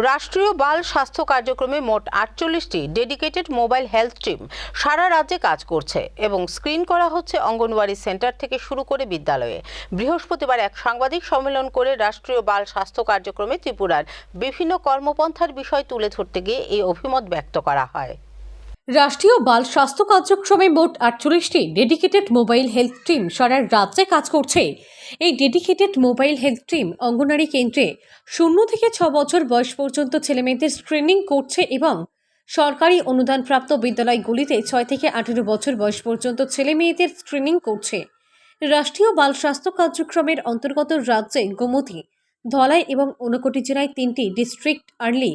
রাষ্ট্রীয় বাল স্বাস্থ্য কার্যক্রমে মোট আটচল্লিশটি ডেডিকেটেড মোবাইল হেলথ টিম সারা রাজ্যে কাজ করছে এবং স্ক্রিন করা হচ্ছে অঙ্গনওয়াড়ি সেন্টার থেকে শুরু করে বিদ্যালয়ে। বৃহস্পতিবার এক সাংবাদিক সম্মেলন করে রাষ্ট্রীয় বাল স্বাস্থ্য কার্যক্রমে ত্রিপুরার বিভিন্ন কর্মপন্থার বিষয় তুলে ধরতে গিয়ে এই অভিমত ব্যক্ত করা হয়। রাষ্ট্রীয় বাল স্বাস্থ্য কার্যক্রমে মোট আটচল্লিশটি ডেডিকেটেড মোবাইল হেলথ টিম সারা রাজ্যে কাজ করছে। এই dedicated mobile health team Anganwadi কেন্দ্রে শূন্য থেকে ছ বছর বয়স পর্যন্ত ছেলেমেয়েদের স্ক্রিনিং করছে এবং সরকারি অনুদানপ্রাপ্ত বিদ্যালয়গুলিতে ছয় থেকে আঠেরো বছর বয়স পর্যন্ত ছেলে মেয়েদের স্ক্রিনিং করছে। রাষ্ট্রীয় বাল স্বাস্থ্য কার্যক্রমের অন্তর্গত রাজ্যে গোমতী, ধলাই এবং ঊনকোটি জেলায় তিনটি ডিস্ট্রিক্ট আর্লি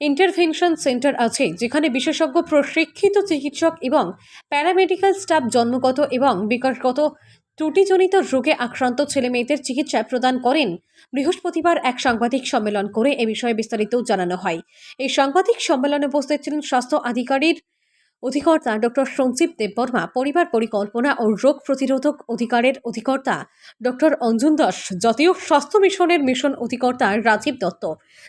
ইন্টারভেনশন সেন্টার আছে, যেখানে বিশেষজ্ঞ, প্রশিক্ষিত চিকিৎসক এবং প্যারামেডিক্যাল স্টাফ জন্মগত এবং বিকাশগত ত্রুটিজনিত রোগে আক্রান্ত ছেলে মেয়েদের চিকিৎসা প্রদান করেন। বৃহস্পতিবার এক সাংবাদিক সম্মেলন করে এ বিষয়ে বিস্তারিত জানানো হয়। এই সাংবাদিক সম্মেলনে উপস্থিত ছিলেন স্বাস্থ্য আধিকারিক অধিকর্তা ডক্টর সঞ্জীব দেববর্মা পরিবার পরিকল্পনা ও রোগ প্রতিরোধক অধিকারের অধিকর্তা ডক্টর অঞ্জন দাস, জাতীয় স্বাস্থ্য মিশনের মিশন অধিকর্তা রাজীব দত্ত,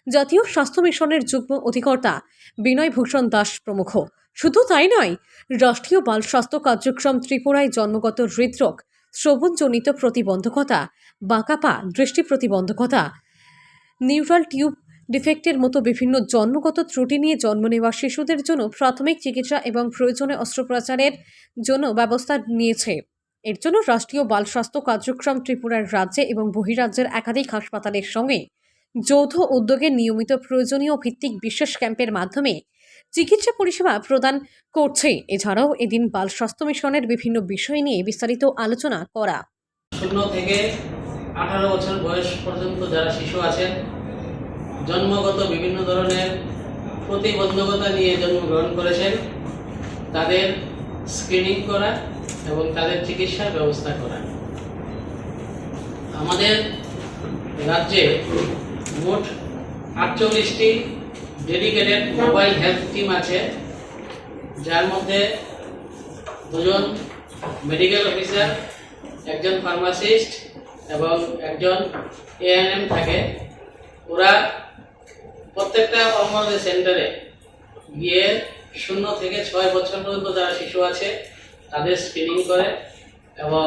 জাতীয় স্বাস্থ্য মিশনের যুগ্ম অধিকর্তা বিনয় ভূষণ দাস প্রমুখ। শুধু তাই নয়, রাষ্ট্রীয় বাল স্বাস্থ্য কার্যক্রম ত্রিপুরায় জন্মগত হৃদরোগ, শ্রবণজনিত প্রতিবন্ধকতা বাঁকাপা দৃষ্টি প্রতিবন্ধকতা, নিউরাল টিউব ডিফেক্টের মতো বিভিন্ন জন্মগত ত্রুটি নিয়ে জন্ম নেওয়া শিশুদের জন্য প্রাথমিক চিকিৎসা এবং প্রয়োজনে অস্ত্রোপচারের জন্য ব্যবস্থা নিয়েছে। এর জন্য রাষ্ট্রীয় বাল স্বাস্থ্য কার্যক্রম ত্রিপুরার রাজ্যে এবং বহিরাজ্যের একাধিক হাসপাতালের সঙ্গে যৌথ উদ্যোগে নিয়মিত প্রয়োজনীয় ভিত্তিক বিশেষ ক্যাম্পের মাধ্যমে চিকিৎসা পরিষেবা প্রদান করছে। এছাড়াও এদিন বাল স্বাস্থ্য মিশনের বিভিন্ন বিষয় নিয়ে বিস্তারিত আলোচনা করা। শূন্য থেকে আঠারো বছর বয়স পর্যন্ত যারা শিশু আছেন জন্মগত বিভিন্ন ধরনের প্রতিবন্ধকতা নিয়ে জন্মগ্রহণ করেছেন। তাদের স্ক্রিনিং করা এবং তাদের চিকিৎসার ব্যবস্থা করা। আমাদের রাজ্যে মোট আটচল্লিশটি ডেডিকেটেড মোবাইল হেলথ টিম আছে, যার মধ্যে দুজন মেডিকেল অফিসার একজন ফার্মাসিস্ট এবং একজন এএনএম থাকে। ওরা প্রত্যেকটা অঙ্গনওয়াড়ি সেন্টারে গিয়ে শূন্য থেকে ছয় বছর পর্যন্ত যারা শিশু আছে, তাদের স্ক্রিনিং করে এবং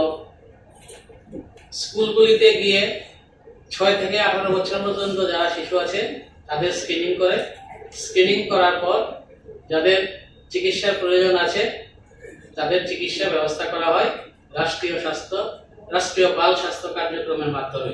স্কুলগুলিতে গিয়ে ছয় থেকে আঠারো বছর পর্যন্ত যারা শিশু আছে, তাদের স্ক্রিনিং করে। স্ক্রিনিং করার পর যাদের চিকিৎসার প্রয়োজন আছে, তাদের চিকিৎসা ব্যবস্থা করা হয়। রাষ্ট্রীয় স্বাস্থ্য, রাষ্ট্রীয় বাল স্বাস্থ্য কার্যক্রমের মাধ্যমে।